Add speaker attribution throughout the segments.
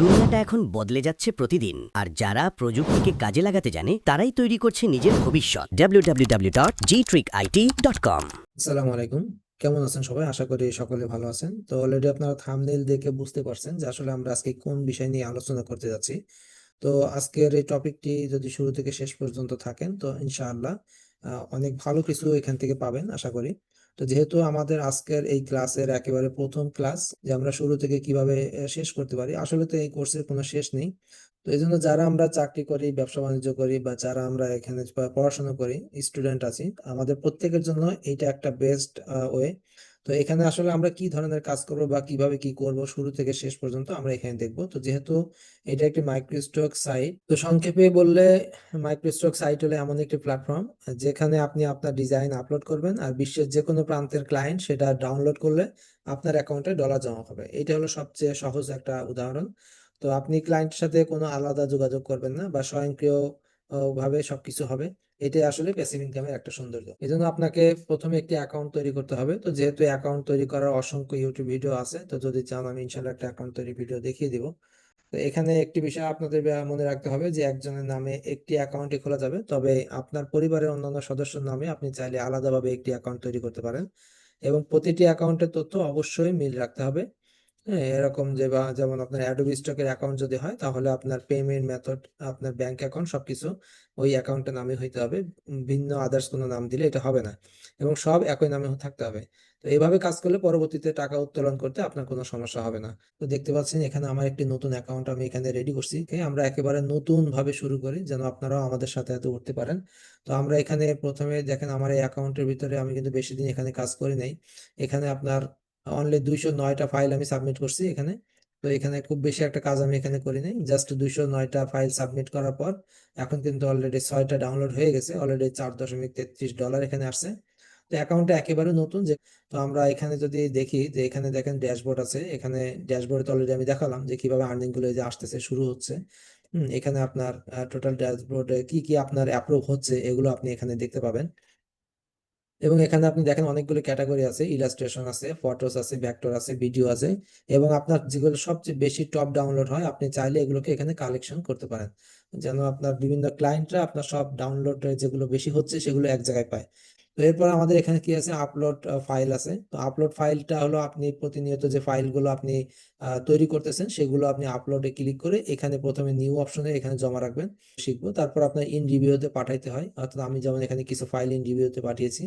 Speaker 1: দুনিয়াটা এখন বদলে যাচ্ছে প্রতিদিন। আর যারা প্রযুক্তিকে কাজে লাগাতে জানে, তারাই তৈরি করছে নিজের ভবিষ্যৎ। www.gtrickit.com
Speaker 2: আসসালামু আলাইকুম। কেমন আছেন সবাই? আশা করি সকলে ভালো আছেন। তো অলরেডি আপনারা থাম্বনেইল দেখে বুঝতে পারছেন যে আসলে আমরা আজকে কোন বিষয় নিয়ে আলোচনা করতে যাচ্ছি। তো আজকের এই টপিকটি যদি শুরু থেকে শেষ পর্যন্ত থাকেন, তো ইনশাআল্লাহ অনেক ভালো কিছু এখান থেকে পাবেন, আশা করি। তো যেহেতু আমাদের আজকের এই ক্লাসের একেবারে প্রথম ক্লাস যে আমরা শুরু থেকে কীভাবে শেষ করতে পারি, আসলে তো এই কোর্সের কোনো শেষ নেই। তো এই জন্য যারা আমরা চাকরি করি, ব্যবসা বাণিজ্য করি বা যারা আমরা এখানে পড়াশোনা করি, স্টুডেন্ট আছি, আমাদের প্রত্যেকের জন্য এটা একটা বেস্ট ওয়ে। তো এখানে আসলে আমরা কি ধরনের কাজ করব বা কীভাবে কি করব শুরু থেকে শেষ পর্যন্ত আমরা এখানে দেখব। তো যেহেতু এটা একটি মাইক্রোস্টক সাইট তো সংক্ষেপে বললে মাইক্রোস্টক সাইট হলো এমন একটি প্ল্যাটফর্ম যেখানে আপনি আপনার ডিজাইন আপলোড করবেন আর বিশ্বের যে কোনো প্রান্তের ক্লায়েন্ট সেটা ডাউনলোড করলে আপনার অ্যাকাউন্টে ডলার জমা হবে। এটা হলো সবচেয়ে সহজ একটা উদাহরণ। তো আপনি ক্লায়েন্টের সাথে কোনো আলাদা যোগাযোগ করবেন না বা স্বয়ংক্রিয় ভাবে সবকিছু হবে। এটাই আসলে প্যাসিভ ইনকামের একটা সৌন্দর্য। জন্য আপনাকে প্রথমে একটি অ্যাকাউন্ট তৈরি করতে হবে। তো যেহেতু অ্যাকাউন্ট তৈরি করার অসংখ্য ইউটিউব ভিডিও আছে, তো যদি চান আমি ইনশাল্লাহ একটা অ্যাকাউন্ট তৈরি ভিডিও দেখিয়ে দিব। তো এখানে একটি বিষয় আপনাদের মনে রাখতে হবে যে একজনের নামে একটি অ্যাকাউন্টই খোলা যাবে। তবে আপনার পরিবারের অন্যান্য সদস্যের নামে আপনি চাইলে আলাদাভাবে একটি অ্যাকাউন্ট তৈরি করতে পারেন। এবং প্রতিটি অ্যাকাউন্টের তথ্য অবশ্যই মিল রাখতে হবে। হ্যাঁ এরকম যে বা, যেমন আপনার অ্যাডোবি স্টকের অ্যাকাউন্ট যদি হয়, তাহলে আপনার পেমেন্ট মেথড আপনার ব্যাংক অ্যাকাউন্ট সবকিছু ওই অ্যাকাউন্টের নামে হইতে হবে। ভিন্ন আদার্স কোনো নাম দিলে এটা হবে না এবং সব একই নামে থাকতে হবে। তো এইভাবে কাজ করলে পরবর্তীতে টাকা উত্তোলন করতে আপনার কোনো সমস্যা হবে না। তো দেখতে পাচ্ছেন এখানে আমার একটি নতুন অ্যাকাউন্ট আমি এখানে রেডি করছি। আমরা একেবারে নতুন ভাবে শুরু করি যেন আপনারাও আমাদের সাথে এত উঠতে পারেন। তো আমরা এখানে প্রথমে দেখেন আমার এই অ্যাকাউন্টের ভিতরে আমি কিন্তু বেশি দিন এখানে কাজ করি নাই। এখানে আপনার অনলি দুইশো নয়টা ফাইল আমি সাবমিট করছি এখানে। তো এখানে খুব বেশি একটা কাজ আমি এখানে করি নাই। জাস্ট দুইশো নয়টা ফাইল সাবমিট করার পর, এখন কিন্তু অলরেডি ছয়টা ডাউনলোড হয়ে গেছে। অলরেডি চার দশমিক তেত্রিশ ডলার এখানে আসছে। তো অ্যাকাউন্টটা একেবারে নতুন যে, তো আমরা এখানে যদি দেখি যে, এখানে দেখেন ড্যাশবোর্ড আছে। এখানে ড্যাশবোর্ডে অলরেডি আমি দেখালাম যে, কীভাবে আর্নিংগুলো যে আসতেছে, শুরু হচ্ছে। এখানে আপনার টোটাল ড্যাশবোর্ডে কি কি আপনার অ্যাপ্রুভ হচ্ছে, এগুলো আপনি এখানে দেখতে পাবেন। এবং এখানে আপনি দেখেন অনেকগুলো ক্যাটাগরি আছে ইলাস্ট্রেশন আছে ফটোস আছে ভ্যাক্টর আছে ভিডিও আছে এবং আপনার যেগুলো সবচেয়ে বেশি টপ ডাউনলোড হয়, আপনি চাইলে এগুলোকে এখানে কালেকশন করতে পারেন। যেন আপনার বিভিন্ন ক্লায়েন্টরা আপনার সব ডাউনলোড যেগুলো বেশি হচ্ছে সেগুলো এক জায়গায় পায়। তো এরপর আমাদের এখানে কি আছে? আপলোড ফাইল আছে। তো আপলোড ফাইলটা হলো আপনি প্রতিনিয়ত যে ফাইলগুলো আপনি তৈরি করতেছেন, সেগুলো আপনি আপলোডে ক্লিক করে এখানে প্রথমে নিউ অপশনে এখানে জমা রাখবেন, শিখব। তারপর আপনার ইন রিভিউতে পাঠাইতে হয়। অর্থাৎ আমি যেমন এখানে কিছু ফাইল ইন রিভিউতে পাঠিয়েছি।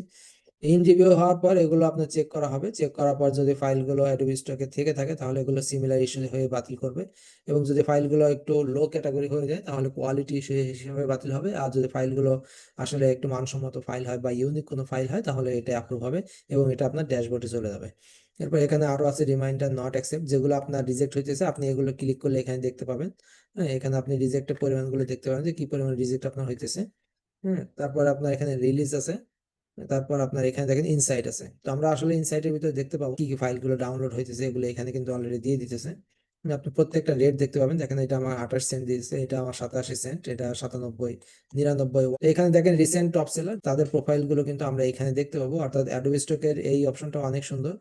Speaker 2: ইন রিভিউ হওয়ার পর এগুলো আপনার চেক করা হবে। চেক করার পর যদি ফাইলগুলো অ্যাডোবি স্টকে থেকে থাকে, তাহলে এগুলো সিমিলার ইস্যু হয়ে বাতিল করবে। এবং যদি ফাইলগুলো একটু লো ক্যাটাগরি হয়ে যায়, তাহলে কোয়ালিটি ইস্যু হিসেবে বাতিল হবে। আর যদি ফাইলগুলো আসলে একটু মানসম্মত ফাইল হয় বা ইউনিক কোনো ফাইল হয়, তাহলে এটা অ্যাপ্রুভ হবে এবং এটা আপনার ড্যাশবোর্ডে চলে যাবে। এরপর এখানে আরও আছে রিমাইন্ডার নট অ্যাকসেপ্ট যেগুলো আপনার রিজেক্ট হইতেছে, আপনি এগুলো ক্লিক করলে এখানে দেখতে পাবেন। হ্যাঁ এখানে আপনি রিজেক্টের পরিমাণগুলো দেখতে পাবেন যে কি পরিমাণ রিজেক্ট আপনার হইতেছে। হ্যাঁ তারপর আপনার এখানে রিলিজ আছে। তারপর আপনার এখানে দেখেন ইনসাইট আছে। তো আমরা আসলে ইনসাইটের ভিতরে দেখতে পাবো কি কি ফাইলগুলো ডাউনলোড হইতেছে, এগুলো এখানে কিন্তু অলরেডি দিয়ে দিতেছে। আপনি প্রত্যেকটা রেট দেখতে পাবেন, দেখেন এটা আমার আঠাশ সেন্ট দিয়েছে, এটা আমার সাতাশি সেন্ট এটা সাতানব্বই, নিরানব্বই। এখানে দেখেন রিসেন্ট টপ সেলার তাদের প্রোফাইলগুলো কিন্তু আমরা এখানে দেখতে পাবো। অর্থাৎ অ্যাডোবি স্টকের এই অপশনটা অনেক সুন্দর।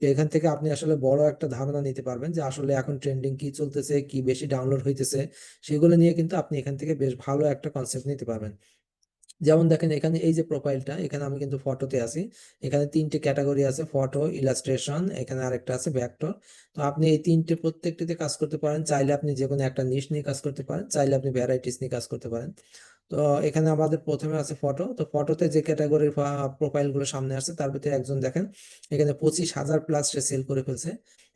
Speaker 2: তো এখান থেকে আপনি আসলে বড় একটা ধারণা নিতে পারবেন যে আসলে এখন ট্রেন্ডিং কি চলতেছে, কি বেশি ডাউনলোড হইতেছে, সেগুলো নিয়ে কিন্তু আপনি এখান থেকে বেশ ভালো একটা কনসেপ্ট নিতে পারবেন। যেমন দেখেন এখানে এই যে প্রোফাইলটা এখানে আমি কিন্তু ফটোতে আছি। এখানে তিনটে ক্যাটাগরি আছে ফটো ইলাস্ট্রেশন এখানে আরেকটা আছে ভেক্টর তো আপনি এই তিনটে প্রত্যেকটিতে কাজ করতে পারেন। চাইলে আপনি যে কোনো একটা নিশ নিয়ে কাজ করতে পারেন, চাইলে আপনি ভ্যারাইটিস নিয়ে কাজ করতে পারেন। তো এখানে আমাদের প্রথমে আছে ফটো তো ফটোতে যে ক্যাটাগরির প্রোফাইলগুলো সামনে আসছে, তার ভিতরে একজন দেখেন, এখানে পঁচিশ হাজার প্লাস সে সেল করে ফেলছে।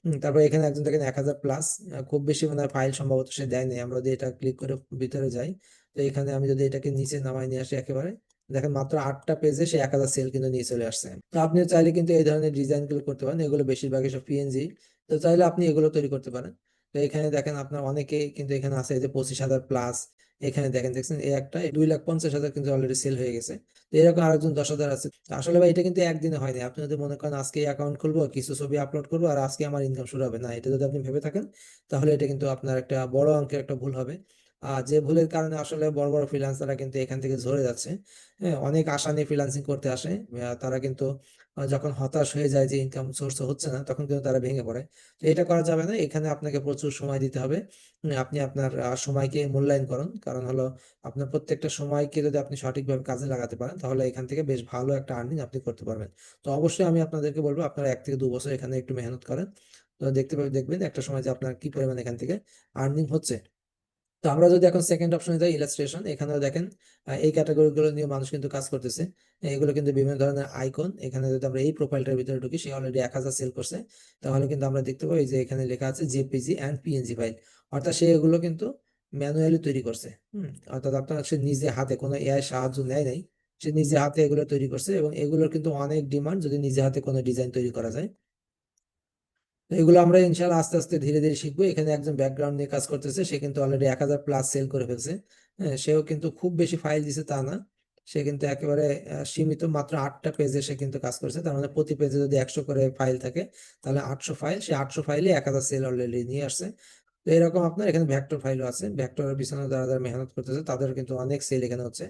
Speaker 2: তারপর এখানে একজন দেখেন এক হাজার প্লাস খুব বেশি মানে ফাইল সম্ভবত সে দেয়নি আমরা যদি এটা ক্লিক করে ভিতরে যাই তো এখানে আমি যদি এটাকে নিচে নামাই নিয়ে আসি একেবারে, দেখেন মাত্র আটটা পেজে সে এক হাজার সেল কিন্তু নিয়ে চলে আসছে। তো আপনি চাইলে কিন্তু এই ধরনের ডিজাইনগুলো করতে পারেন, এগুলো বেশিরভাগই সব পিএনজি তো চাইলে আপনি এগুলো তৈরি করতে পারেন। তো এখানে দেখেন আপনার অনেকেই কিন্তু এখানে আছে যে পঁচিশ হাজার প্লাস এখানে দেখেন দেখছেন এই একটা দুই লাখ পঞ্চাশ হাজার কিন্তু অলরেডি সেল হয়ে গেছে। তো এরকম আরেকজন দশ হাজার আছে। আসলে ভাই, এটা কিন্তু একদিনে হয়নি। আপনি যদি মনে করেন আজকে অ্যাকাউন্ট খুলবো, কিছু ছবি আপলোড করব আর আজকে আমার ইনকাম শুরু হবে না, এটা যদি আপনি ভেবে থাকেন, তাহলে এটা কিন্তু আপনার একটা বড় অঙ্কের একটা ভুল হবে। যে ভুলের কারণে আসলে বড় বড় ফ্রিল্যান্সাররা কিন্তু এখান থেকে ঝরে যাচ্ছে। হ্যাঁ অনেক আশা নিয়ে ফ্রিল্যান্সিং করতে আসে। তারা কিন্তু যখন হতাশ হয়ে যায় যে ইনকাম সোর্স হচ্ছে না, তখন কিন্তু তারা ভেঙে পড়ে। তো এটা করা যাবে না। এখানে আপনাকে প্রচুর সময় দিতে হবে। আপনি আপনার সময়কে মূল্যায়ন করুন। কারণ হলো আপনার প্রত্যেকটা সময়কে যদি আপনি সঠিকভাবে কাজে লাগাতে পারেন, তাহলে এখান থেকে বেশ ভালো একটা আর্নিং আপনি করতে পারবেন। তো অবশ্যই আমি আপনাদেরকে বলব, আপনারা এক থেকে দু বছর এখানে একটু মেহনত করেন। তো দেখতে পাবেন দেখবেন একটা সময় যে আপনার কি পরিমাণ এখান থেকে আর্নিং হচ্ছে। তো আমরা যদি এখন সেকেন্ড অপশনে যাই ইলাস্ট্রেশন এখানেও দেখেন এই ক্যাটাগরিগুলো নিয়ে মানুষ কিন্তু কাজ করতেছে। এগুলো কিন্তু বিভিন্ন ধরনের আইকন এখানে যদি আমরা এই প্রোফাইলটার ভিতরে ঢুকি, সে অলরেডি এক হাজার সেল করছে। তাহলে কিন্তু আমরা দেখতে পাই যে এখানে লেখা আছে জেপিজি অ্যান্ড পিএনজি ফাইল অর্থাৎ সে এগুলো কিন্তু ম্যানুয়ালি তৈরি করছে, হুম? অর্থাৎ আপনার সে নিজে হাতে, কোনো এআই সাহায্য নেয় নাই, সে নিজে হাতে এগুলো তৈরি করছে এবং এগুলোর কিন্তু অনেক ডিমান্ড যদি নিজে হাতে কোনো ডিজাইন তৈরি করা যায়। এগুলো আমরা ইনশাল্লাহ আস্তে আস্তে ধীরে ধীরে শিখব। এখানে একজন ব্যাকগ্রাউন্ড নিয়ে কাজ করতেছে, সে কিন্তু অলরেডি এক হাজার প্লাস সেল করে ফেলছে। হ্যাঁ সেও কিন্তু খুব বেশি ফাইল দিছে তা না। সে কিন্তু একেবারে সীমিত মাত্র আটটা পেজে সে কিন্তু কাজ করছে। তার মানে প্রতি পেজে যদি একশো করে ফাইল থাকে, তাহলে আটশো ফাইল সে আটশো ফাইলে এক হাজার সেল অলরেডি নিয়ে আসছে। তো এরকম আপনার এখানে ভেক্টর ফাইলও আছে। ভেক্টরের পিছনে যারা যারা মেহনত করতেছে, তাদের কিন্তু অনেক সেল এখানে হচ্ছে।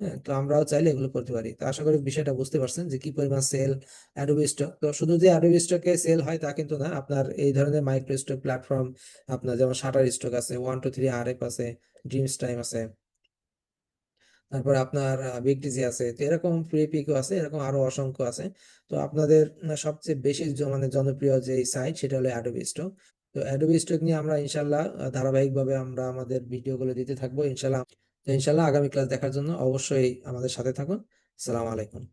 Speaker 2: হ্যাঁ তো আমরাও চাইলে এগুলো করতে পারি। তো আশা করি বিষয়টা বুঝতে পারছেন যে কি পরিমাণ সেল অ্যাডোবি স্টক তো শুধু যে অ্যাডোবি স্টকে সেল হয় তা কিন্তু না, আপনার এই ধরনের মাইক্রো স্টক প্ল্যাটফর্ম আপনার যেমন শাটার স্টক আছে one two three R F আছে ড্রিমস টাইম আছে। তারপর আপনার বিগ টিজি আছে, তো এরকম ফ্রি পিকও আছে, এরকম আরও অসংখ্য আছে। তো আপনাদের সবচেয়ে বেশি মানে জনপ্রিয় যে সাইট সেটা হলো অ্যাডোবি স্টক তো অ্যাডোবি স্টক নিয়ে আমরা ইনশাল্লাহ ধারাবাহিকভাবে আমরা আমাদের ভিডিওগুলো দিতে থাকব। ইনশাল্লাহ ইনশাল্লাহ আগামী ক্লাস দেখার জন্য অবশ্যই আমাদের সাথে থাকুন। সালাম আলাইকুম।